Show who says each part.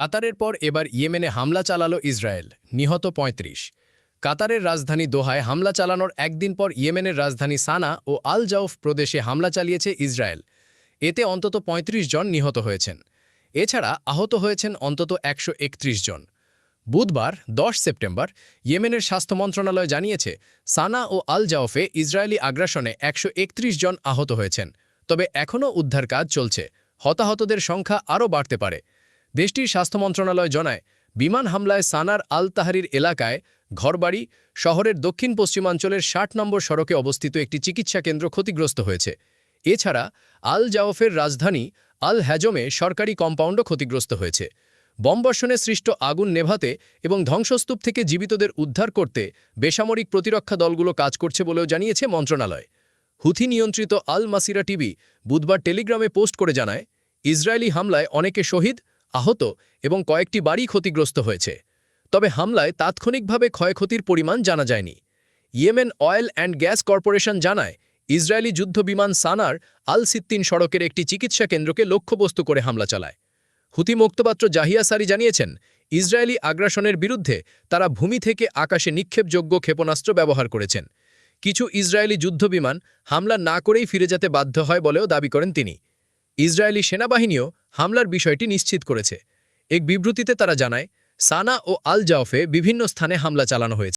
Speaker 1: কাতারের পর এবার ইয়েমেনে হামলা চালালো ইসরায়েল, নিহত ৩৫ কাতারের রাজধানী দোহায় হামলা চালানোর একদিন পর ইয়েমেনের রাজধানী সানা ও আল জাউফ প্রদেশে হামলা চালিয়েছে ইসরায়েল। এতে অন্তত ৩৫ জন নিহত হয়েছেন। এছাড়া আহত হয়েছেন অন্তত একশো একত্রিশ জন। বুধবার, দশ সেপ্টেম্বর, ইয়েমেনের স্বাস্থ্য মন্ত্রণালয় জানিয়েছে, সানা ও আল জাওফে ইসরায়েলি আগ্রাসনে একশো একত্রিশ জন আহত হয়েছেন। তবে এখনও উদ্ধার কাজ চলছে। হতাহতদের সংখ্যা আরও বাড়তে পারে। দেশটির স্বাস্থ্য মন্ত্রণালয় জানায়, বিমান হামলায় সানার আল তাহারির এলাকায় ঘরবাড়ি শহরের দক্ষিণ পশ্চিমাঞ্চলের ষাট নম্বর সড়কে অবস্থিত একটি চিকিৎসা কেন্দ্র ক্ষতিগ্রস্ত হয়েছে। এছাড়া আল জাওফের রাজধানী আল হ্যাজমে সরকারি কম্পাউন্ডও ক্ষতিগ্রস্ত হয়েছে। বমবর্ষণে সৃষ্ট আগুন নেভাতে এবং ধ্বংসস্তূপ থেকে জীবিতদের উদ্ধার করতে বেসামরিক প্রতিরক্ষা দলগুলো কাজ করছে বলেও জানিয়েছে মন্ত্রণালয়। হুথি নিয়ন্ত্রিত আল মাসিরা টিভি বুধবার টেলিগ্রামে পোস্ট করে জানায়, ইসরায়েলি হামলায় অনেকে শহীদ আহত এবং কয়েকটি বাড়ি ক্ষতিগ্রস্ত হয়েছে। তবে হামলায় তাৎক্ষণিকভাবে ক্ষয়ক্ষতির পরিমাণ জানা যায়নি। Yemen oil and gas corporation জানায়, ইসরায়েলি যুদ্ধবিমান সানার আল সিত্তিন সড়কের একটি চিকিৎসা কেন্দ্রকে লক্ষ্যবস্তু করে হামলা চালায়। হুতি মুক্তপাত্র জাহিয়া সারি জানিয়েছেন, ইসরায়েলি আগ্রাসনের বিরুদ্ধে তারা ভূমি থেকে আকাশে নিক্ষেপযোগ্য ক্ষেপণাস্ত্র ব্যবহার করেছেন। কিছু ইসরায়েলি যুদ্ধবিমান হামলা না করেই ফিরে যেতে বাধ্য হয় বলেও দাবি করেন তিনি। ইসরায়েলি সেনাবাহিনীও হামলার বিষয়টি নিশ্চিত করেছে। এক বিবৃতিতে তারা জানায়, সানা ও আল জাওফে বিভিন্ন স্থানে হামলা চালানো হয়েছে।